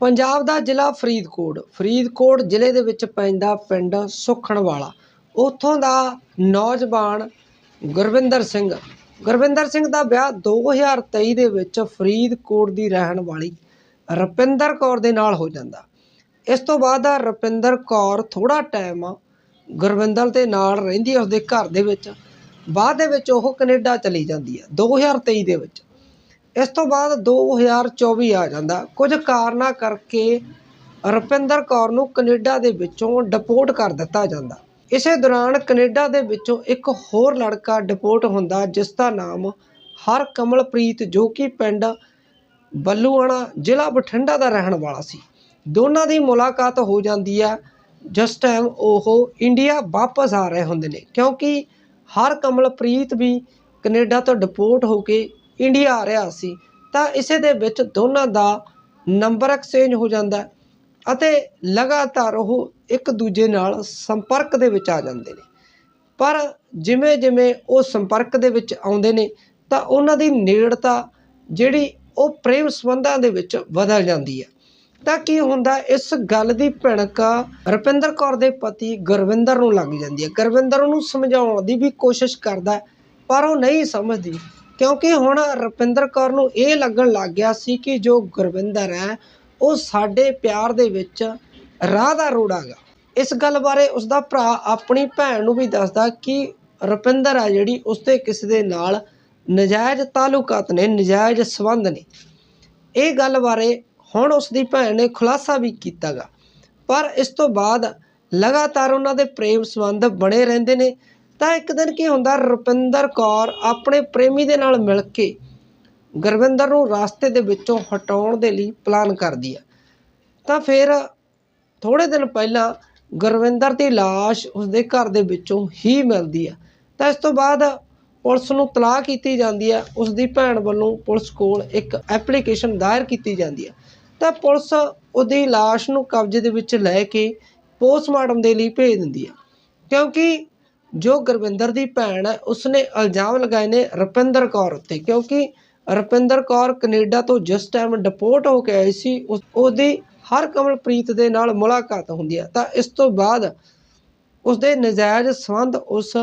ਪੰਜਾਬ ਦਾ ਜ਼ਿਲ੍ਹਾ ਫਰੀਦਕੋਟ। ਫਰੀਦਕੋਟ ਜ਼ਿਲ੍ਹੇ ਦੇ ਵਿੱਚ ਪੈਂਦਾ ਪਿੰਡ ਸੁਖਣਵਾਲਾ। ਉੱਥੋਂ ਦਾ ਨੌਜਵਾਨ ਗੁਰਵਿੰਦਰ ਸਿੰਘ। ਗੁਰਵਿੰਦਰ ਸਿੰਘ ਦਾ ਵਿਆਹ 2023 ਦੇ ਵਿੱਚ ਫਰੀਦਕੋਟ ਦੀ ਰਹਿਣ ਵਾਲੀ ਰੁਪਿੰਦਰ ਕੌਰ ਦੇ ਨਾਲ ਹੋ ਜਾਂਦਾ। ਇਸ ਤੋਂ ਬਾਅਦ ਰੁਪਿੰਦਰ ਕੌਰ ਥੋੜਾ ਟਾਈਮ ਗੁਰਵਿੰਦਰ ਦੇ ਨਾਲ ਰਹਿੰਦੀ ਹੈ, ਉਸਦੇ ਘਰ ਦੇ ਵਿੱਚ। ਬਾਅਦ ਦੇ ਵਿੱਚ ਉਹ ਕੈਨੇਡਾ ਚਲੀ ਜਾਂਦੀ ਹੈ 2023 ਦੇ ਵਿੱਚ। ਇਸ ਤੋਂ ਬਾਅਦ 2024 ਆ ਜਾਂਦਾ। ਕੁਝ ਕਾਰਨਾਂ ਕਰਕੇ ਰੁਪਿੰਦਰ ਕੌਰ ਨੂੰ ਕੈਨੇਡਾ ਦੇ ਵਿੱਚੋਂ ਡਿਪੋਰਟ ਕਰ ਦਿੱਤਾ ਜਾਂਦਾ। ਇਸੇ ਦੌਰਾਨ ਕੈਨੇਡਾ ਦੇ ਵਿੱਚੋਂ ਇੱਕ ਹੋਰ ਲੜਕਾ ਡਿਪੋਰਟ ਹੁੰਦਾ, ਜਿਸ ਦਾ ਨਾਮ ਹਰ ਕਮਲਪ੍ਰੀਤ ਜੋ ਕਿ ਪਿੰਡ ਬੱਲੂਆਣਾ, ਜ਼ਿਲ੍ਹਾ ਬਠਿੰਡਾ ਦਾ ਰਹਿਣ ਵਾਲਾ ਸੀ। ਦੋਨਾਂ ਦੀ ਮੁਲਾਕਾਤ ਹੋ ਜਾਂਦੀ ਹੈ, ਜਿਸ ਟਾਈਮ ਉਹ ਇੰਡੀਆ ਵਾਪਸ ਆ ਰਹੇ ਹੁੰਦੇ ਨੇ, ਕਿਉਂਕਿ ਹਰ ਕਮਲਪ੍ਰੀਤ ਵੀ ਕੈਨੇਡਾ ਤੋਂ ਡਿਪੋਰਟ ਹੋ ਕੇ ਇੰਡੀਆ ਆ ਰਿਹਾ ਸੀ, ਤਾਂ ਇਸੇ ਦੇ ਵਿੱਚ ਦੋਨਾਂ ਦਾ ਨੰਬਰ ਐਕਸਚੇਂਜ ਹੋ ਜਾਂਦਾ ਅਤੇ ਲਗਾਤਾਰ ਉਹ ਇੱਕ ਦੂਜੇ ਨਾਲ ਸੰਪਰਕ ਦੇ ਵਿੱਚ ਆ ਜਾਂਦੇ ਨੇ। ਪਰ ਜਿਵੇਂ ਜਿਵੇਂ ਉਹ ਸੰਪਰਕ ਦੇ ਵਿੱਚ ਆਉਂਦੇ ਨੇ, ਤਾਂ ਉਹਨਾਂ ਦੀ ਨੇੜਤਾ ਜਿਹੜੀ ਉਹ ਪ੍ਰੇਮ ਸੰਬੰਧਾਂ ਦੇ ਵਿੱਚ ਬਦਲ ਜਾਂਦੀ ਹੈ। ਤਾਂ ਕੀ ਹੁੰਦਾ, ਇਸ ਗੱਲ ਦੀ ਭਿਣਕ ਰੁਪਿੰਦਰ ਕੌਰ ਦੇ ਪਤੀ ਗੁਰਵਿੰਦਰ ਨੂੰ ਲੱਗ ਜਾਂਦੀ ਹੈ। ਗੁਰਵਿੰਦਰ ਉਹਨੂੰ ਸਮਝਾਉਣ ਦੀ ਵੀ ਕੋਸ਼ਿਸ਼ ਕਰਦਾ ਪਰ ਉਹ ਨਹੀਂ ਸਮਝਦੀ। ਕਿਉਂਕਿ ਹੁਣ ਰੁਪਿੰਦਰ ਕੌਰ ਨੂੰ ਇਹ ਲੱਗਣ ਲੱਗ ਗਿਆ ਸੀ ਕਿ ਜੋ ਗੁਰਵਿੰਦਰ ਹੈ, ਉਹ ਸਾਡੇ ਪਿਆਰ ਦੇ ਵਿੱਚ ਰਾਹ ਦਾ ਰੋੜਾ ਗਾ। ਇਸ ਗੱਲ ਬਾਰੇ ਉਸ ਦਾ ਭਰਾ ਆਪਣੀ ਭੈਣ ਨੂੰ ਵੀ ਦੱਸਦਾ ਕਿ ਰੁਪਿੰਦਰ ਆ ਜਿਹੜੀ, ਉਸਦੇ ਕਿਸੇ ਦੇ ਨਾਲ ਨਜਾਇਜ਼ ਤਾਲੁਕਾਤ ਨੇ, ਨਜਾਇਜ਼ ਸੰਬੰਧ ਨੇ। ਇਹ ਗੱਲ ਬਾਰੇ ਹੁਣ ਉਸ ਦੀ ਭੈਣ ਨੇ ਖੁਲਾਸਾ ਵੀ ਕੀਤਾ ਗਾ। ਪਰ ਇਸ ਤੋਂ ਬਾਅਦ ਲਗਾਤਾਰ ਉਹਨਾਂ ਦੇ ਪ੍ਰੇਮ ਸੰਬੰਧ ਬਣੇ ਰਹਿੰਦੇ ਨੇ। ਤਾਂ ਇੱਕ ਦਿਨ ਕੀ ਹੁੰਦਾ, ਰੁਪਿੰਦਰ ਕੌਰ ਆਪਣੇ ਪ੍ਰੇਮੀ ਦੇ ਨਾਲ ਮਿਲ ਕੇ ਗੁਰਵਿੰਦਰ ਨੂੰ ਰਸਤੇ ਦੇ ਵਿੱਚੋਂ ਹਟਾਉਣ ਦੇ ਲਈ ਪਲਾਨ ਕਰਦੀ ਹੈ ਤਾਂ ਫਿਰ ਥੋੜੇ ਦਿਨ ਪਹਿਲਾਂ ਗੁਰਵਿੰਦਰ ਦੀ ਲਾਸ਼ ਉਸਦੇ ਘਰ ਦੇ ਵਿੱਚੋਂ ਹੀ ਮਿਲਦੀ ਹੈ ਤਾਂ ਇਸ ਤੋਂ ਬਾਅਦ ਪੁਲਿਸ ਨੂੰ ਤਲਾਹ ਕੀਤੀ ਜਾਂਦੀ ਹੈ ਉਸ ਦੀ ਭੈਣ ਵੱਲੋਂ ਪੁਲਿਸ ਕੋਲ ਇੱਕ ਐਪਲੀਕੇਸ਼ਨ ਦਾਇਰ ਕੀਤੀ ਜਾਂਦੀ ਹੈ ਤਾਂ ਪੁਲਿਸ ਉਹਦੀ ਲਾਸ਼ ਨੂੰ ਕਬਜ਼ੇ ਦੇ ਵਿੱਚ ਲੈ ਕੇ ਪੋਸਟਮਾਰਟਮ ਦੇ ਲਈ ਭੇਜ ਦਿੰਦੀ ਹੈ ਕਿਉਂਕਿ ਜੋ ਗੁਰਵਿੰਦਰ ਦੀ ਭੈਣ ਹੈ, ਉਸਨੇ ਇਲਜ਼ਾਮ ਲਗਾਏ ਨੇ ਰੁਪਿੰਦਰ ਕੌਰ ਉੱਤੇ, ਕਿਉਂਕਿ ਰੁਪਿੰਦਰ ਕੌਰ ਕੈਨੇਡਾ ਤੋਂ ਜਿਸ ਟਾਈਮ ਡਿਪੋਰਟ ਹੋ ਕੇ ਆਈ ਸੀ, ਉਸ- ਹਰ ਕਮਲਪ੍ਰੀਤ ਦੇ ਨਾਲ ਮੁਲਾਕਾਤ ਹੁੰਦੀ ਹੈ ਤਾਂ ਇਸ ਤੋਂ ਬਾਅਦ ਉਸਦੇ ਨਜਾਇਜ਼ ਸੰਬੰਧ ਉਸ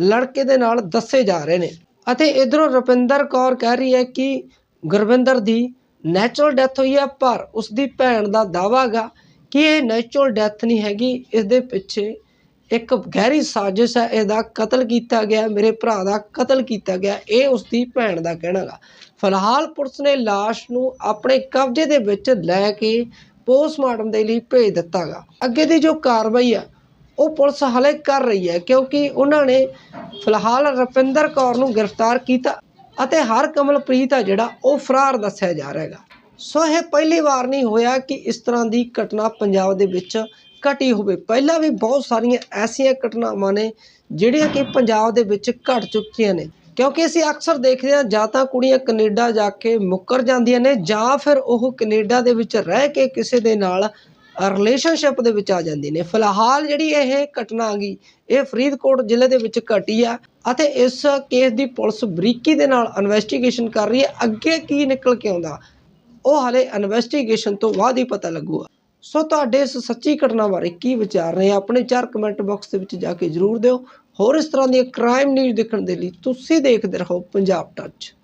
ਲੜਕੇ ਦੇ ਨਾਲ ਦੱਸੇ ਜਾ ਰਹੇ ਨੇ। ਅਤੇ ਇਧਰੋਂ ਰੁਪਿੰਦਰ ਕੌਰ ਕਹਿ ਰਹੀ ਹੈ ਕਿ ਗੁਰਵਿੰਦਰ ਦੀ ਨੈਚੁਰਲ ਡੈਥ ਹੋਈ ਹੈ ਪਰ ਉਸ ਦੀ ਭੈਣ ਦਾ ਦਾਅਵਾ ਗਾ ਕਿ ਇਹ ਨੈਚੁਰਲ ਡੈਥ ਨਹੀਂ ਹੈਗੀ, ਇਸ ਦੇ ਪਿੱਛੇ ਇੱਕ ਗਹਿਰੀ ਸਾਜ਼ਿਸ਼ ਹੈ, ਇਹਦਾ ਕਤਲ ਕੀਤਾ ਗਿਆ, ਮੇਰੇ ਭਰਾ ਦਾ ਕਤਲ ਕੀਤਾ ਗਿਆ, ਇਹ ਉਸ ਦੀ ਭੈਣ ਦਾ ਕਹਿਣਾ ਗਾ। ਫਿਲਹਾਲ ਪੁਲਿਸ ਨੇ ਲਾਸ਼ ਨੂੰ ਆਪਣੇ ਕਬਜ਼ੇ ਦੇ ਵਿੱਚ ਲੈ ਕੇ ਪੋਸਟਮਾਰਟਮ ਦੇ ਲਈ ਭੇਜ ਦਿੱਤਾ ਗਾ। ਅੱਗੇ ਦੀ ਜੋ ਕਾਰਵਾਈ ਆ, ਉਹ ਪੁਲਿਸ ਹਲੇ ਕਰ ਰਹੀ ਹੈ, ਕਿਉਂਕਿ ਉਹਨਾਂ ਨੇ ਫਿਲਹਾਲ ਰਪਿੰਦਰ ਕੌਰ ਨੂੰ ਗ੍ਰਿਫਤਾਰ ਕੀਤਾ ਅਤੇ ਹਰ ਕਮਲਪ੍ਰੀਤ ਆ ਜਿਹੜਾ, ਉਹ ਫਰਾਰ ਦੱਸਿਆ ਜਾ ਰਿਹਾ ਹੈਗਾ ਸੋ ਇਹ ਪਹਿਲੀ ਵਾਰ ਨਹੀਂ ਹੋਇਆ ਕਿ ਇਸ ਤਰ੍ਹਾਂ ਦੀ ਘਟਨਾ ਪੰਜਾਬ ਦੇ ਵਿੱਚ ਘਟੀ ਹੋਵੇ। ਪਹਿਲਾਂ ਵੀ ਬਹੁਤ ਸਾਰੀਆਂ ਐਸੀਆਂ ਘਟਨਾਵਾਂ ਨੇ ਜਿਹੜੀਆਂ ਕਿ ਪੰਜਾਬ ਦੇ ਵਿੱਚ ਘਟ ਚੁੱਕੀਆਂ ਨੇ। ਕਿਉਂਕਿ ਅਸੀਂ ਅਕਸਰ ਦੇਖਦੇ ਹਾਂ, ਜਾਂ ਤਾਂ ਕੁੜੀਆਂ ਕੈਨੇਡਾ ਜਾ ਕੇ ਮੁੱਕਰ ਜਾਂਦੀਆਂ ਨੇ, ਜਾਂ ਫਿਰ ਉਹ ਕੈਨੇਡਾ ਦੇ ਵਿੱਚ ਰਹਿ ਕੇ ਕਿਸੇ ਦੇ ਨਾਲ ਰਿਲੇਸ਼ਨਸ਼ਿਪ ਦੇ ਵਿੱਚ ਆ ਜਾਂਦੀ ਨੇ। ਫਿਲਹਾਲ ਜਿਹੜੀ ਇਹ ਘਟਨਾ ਆ ਗਈ, ਇਹ ਫਰੀਦਕੋਟ ਜ਼ਿਲ੍ਹੇ ਦੇ ਵਿੱਚ ਘਟੀ ਆ ਅਤੇ ਇਸ ਕੇਸ ਦੀ ਪੁਲਿਸ ਬਰੀਕੀ ਦੇ ਨਾਲ ਇਨਵੈਸਟੀਗੇਸ਼ਨ ਕਰ ਰਹੀ ਹੈ। ਅੱਗੇ ਕੀ ਨਿਕਲ ਕੇ ਆਉਂਦਾ, ਉਹ ਹਲੇ ਇਨਵੈਸਟੀਗੇਸ਼ਨ ਤੋਂ ਬਾਅਦ ਹੀ ਪਤਾ ਲੱਗੂਗਾ। ਸੋ ਤੁਹਾਡੇ ਇਸ ਸੱਚੀ ਘਟਨਾ ਬਾਰੇ ਕੀ ਵਿਚਾਰ ਰਹੇ ਆਪਣੇ ਚਾਰ ਕਮੈਂਟ ਬਾਕਸ ਦੇ ਵਿੱਚ ਜਾ ਕੇ ਜਰੂਰ ਦਿਓ। ਹੋਰ ਇਸ ਤਰ੍ਹਾਂ ਦੀਆਂ ਕ੍ਰਾਈਮ ਨਿਊਜ਼ ਦੇਖਣ ਦੇ ਲਈ ਤੁਸੀਂ ਦੇਖਦੇ ਰਹੋ ਪੰਜਾਬ ਟੱਚ